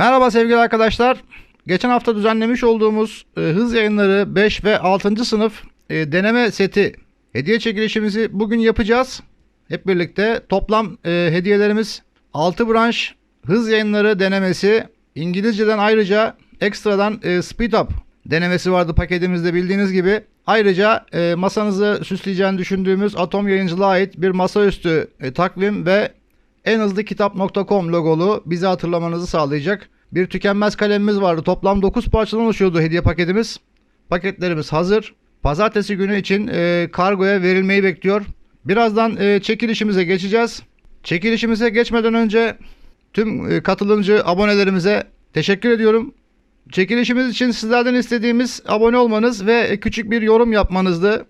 Merhaba sevgili arkadaşlar. Geçen hafta düzenlemiş olduğumuz e, hız yayınları 5 ve 6. sınıf e, deneme seti hediye çekilişimizi bugün yapacağız. Hep birlikte toplam e, hediyelerimiz 6 branş hız yayınları denemesi. İngilizceden ayrıca ekstradan e, speed up denemesi vardı paketimizde bildiğiniz gibi. Ayrıca e, masanızı süsleyeceğini düşündüğümüz Atom Yayıncılığa ait bir masaüstü e, takvim ve en hızlı kitap.com logolu bizi hatırlamanızı sağlayacak bir tükenmez kalemimiz vardı. Toplam 9 parçadan oluşuyordu hediye paketimiz. Paketlerimiz hazır. Pazartesi günü için e, kargoya verilmeyi bekliyor. Birazdan e, çekilişimize geçeceğiz. Çekilişimize geçmeden önce tüm e, katılımcı abonelerimize teşekkür ediyorum. Çekilişimiz için sizlerden istediğimiz abone olmanız ve küçük bir yorum yapmanızdı.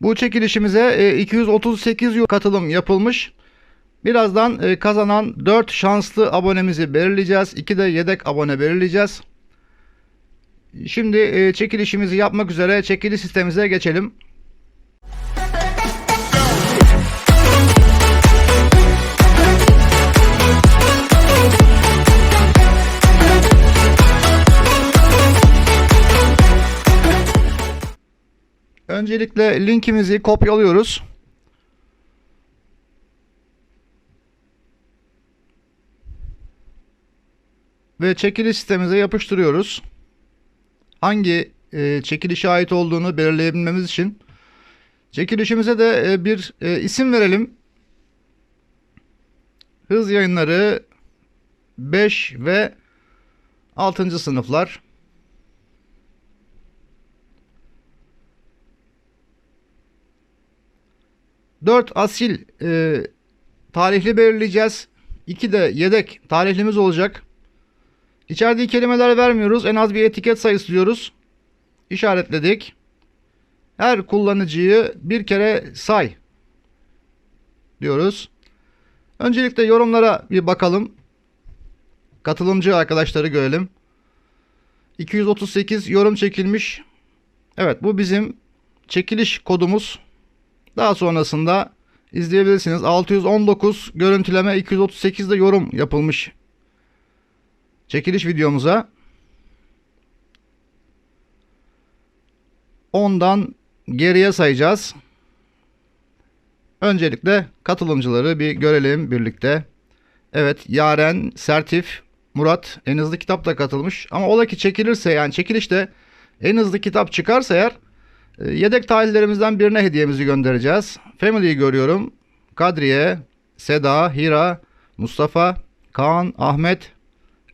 Bu çekilişimize e, 238 katılım yapılmış. Birazdan e, kazanan 4 şanslı abonemizi belirleyeceğiz. 2 de yedek abone belirleyeceğiz. Şimdi e, çekilişimizi yapmak üzere çekiliş sistemimize geçelim. Öncelikle linkimizi kopyalıyoruz. Ve çekiliş sistemimize yapıştırıyoruz. Hangi e, çekilişe ait olduğunu belirleyebilmemiz için çekilişimize de e, bir e, isim verelim. Hız yayınları 5 ve 6. sınıflar. Dört asil e, tarihli belirleyeceğiz. İki de yedek tarihlimiz olacak. İçerdiği kelimeler vermiyoruz. En az bir etiket sayısı diyoruz. İşaretledik. Her kullanıcıyı bir kere say diyoruz. Öncelikle yorumlara bir bakalım. Katılımcı arkadaşları görelim. 238 yorum çekilmiş. Evet bu bizim çekiliş kodumuz. Daha sonrasında izleyebilirsiniz. 619 görüntüleme 238 de yorum yapılmış çekiliş videomuza 10'dan geriye sayacağız. Öncelikle katılımcıları bir görelim birlikte. Evet Yaren, Sertif, Murat en hızlı kitap da katılmış. Ama ola ki çekilirse yani çekilişte en hızlı kitap çıkarsa eğer e, yedek tarihlerimizden birine hediyemizi göndereceğiz. Family'yi görüyorum. Kadriye, Seda, Hira, Mustafa, Kaan, Ahmet,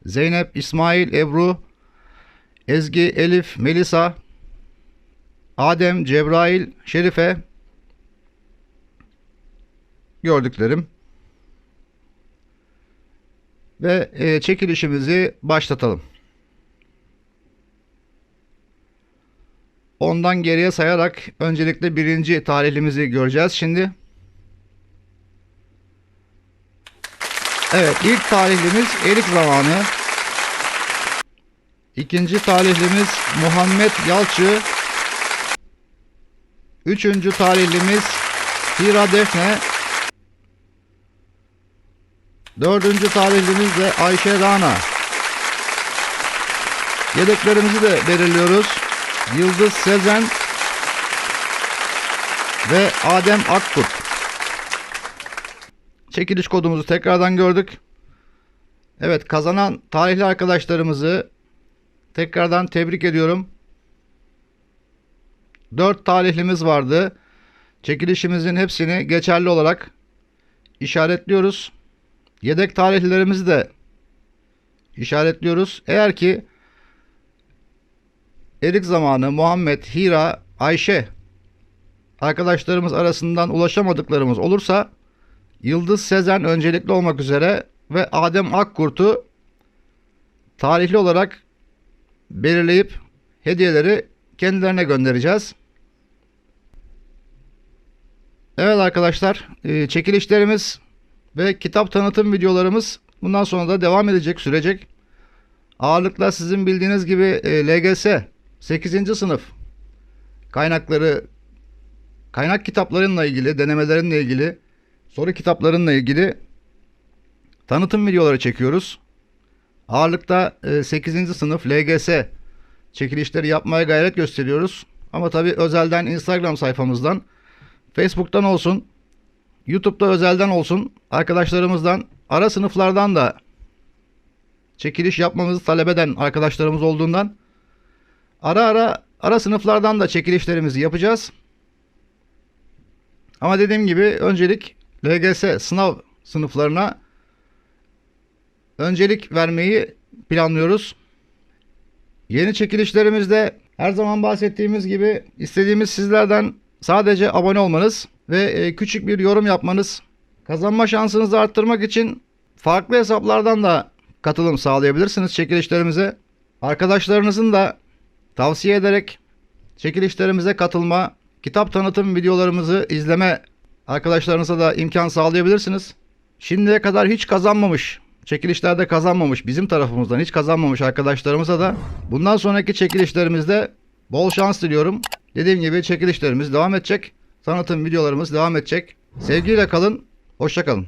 Zeynep, İsmail, Ebru, Ezgi, Elif, Melisa, Adem, Cebrail, Şerife gördüklerim. Ve e, çekilişimizi başlatalım. Ondan geriye sayarak öncelikle birinci tarihlimizi göreceğiz şimdi. Evet ilk tarihlimiz erik zamanı. İkinci tarihlimiz Muhammed Yalçı. Üçüncü tarihlimiz Hira Defne. Dördüncü tarihlimiz de Ayşe Rana. Yedeklerimizi de belirliyoruz. Yıldız Sezen ve Adem Akkurt. Çekiliş kodumuzu tekrardan gördük. Evet kazanan tarihli arkadaşlarımızı tekrardan tebrik ediyorum. 4 tarihlimiz vardı. Çekilişimizin hepsini geçerli olarak işaretliyoruz. Yedek tarihlerimizi de işaretliyoruz. Eğer ki Erik zamanı Muhammed, Hira, Ayşe arkadaşlarımız arasından ulaşamadıklarımız olursa Yıldız Sezen öncelikli olmak üzere ve Adem Akkurt'u tarihli olarak belirleyip hediyeleri kendilerine göndereceğiz. Evet arkadaşlar e, çekilişlerimiz ve kitap tanıtım videolarımız bundan sonra da devam edecek sürecek. Ağırlıkla sizin bildiğiniz gibi e, LGS 8. sınıf kaynakları kaynak kitaplarınla ilgili denemelerinle ilgili soru kitaplarınla ilgili tanıtım videoları çekiyoruz. ağırlıkta e, 8. sınıf LGS çekilişleri yapmaya gayret gösteriyoruz. Ama tabi özelden Instagram sayfamızdan, Facebook'tan olsun, YouTube'da özelden olsun, arkadaşlarımızdan, ara sınıflardan da çekiliş yapmamızı talep eden arkadaşlarımız olduğundan ara ara ara sınıflardan da çekilişlerimizi yapacağız. Ama dediğim gibi öncelik LGS sınav sınıflarına öncelik vermeyi planlıyoruz. Yeni çekilişlerimizde her zaman bahsettiğimiz gibi istediğimiz sizlerden sadece abone olmanız ve e, küçük bir yorum yapmanız. Kazanma şansınızı arttırmak için farklı hesaplardan da katılım sağlayabilirsiniz çekilişlerimize. Arkadaşlarınızın da tavsiye ederek çekilişlerimize katılma, kitap tanıtım videolarımızı izleme arkadaşlarınıza da imkan sağlayabilirsiniz. Şimdiye kadar hiç kazanmamış, çekilişlerde kazanmamış, bizim tarafımızdan hiç kazanmamış arkadaşlarımıza da bundan sonraki çekilişlerimizde bol şans diliyorum. Dediğim gibi çekilişlerimiz devam edecek. Tanıtım videolarımız devam edecek. Sevgiyle kalın, hoşça kalın.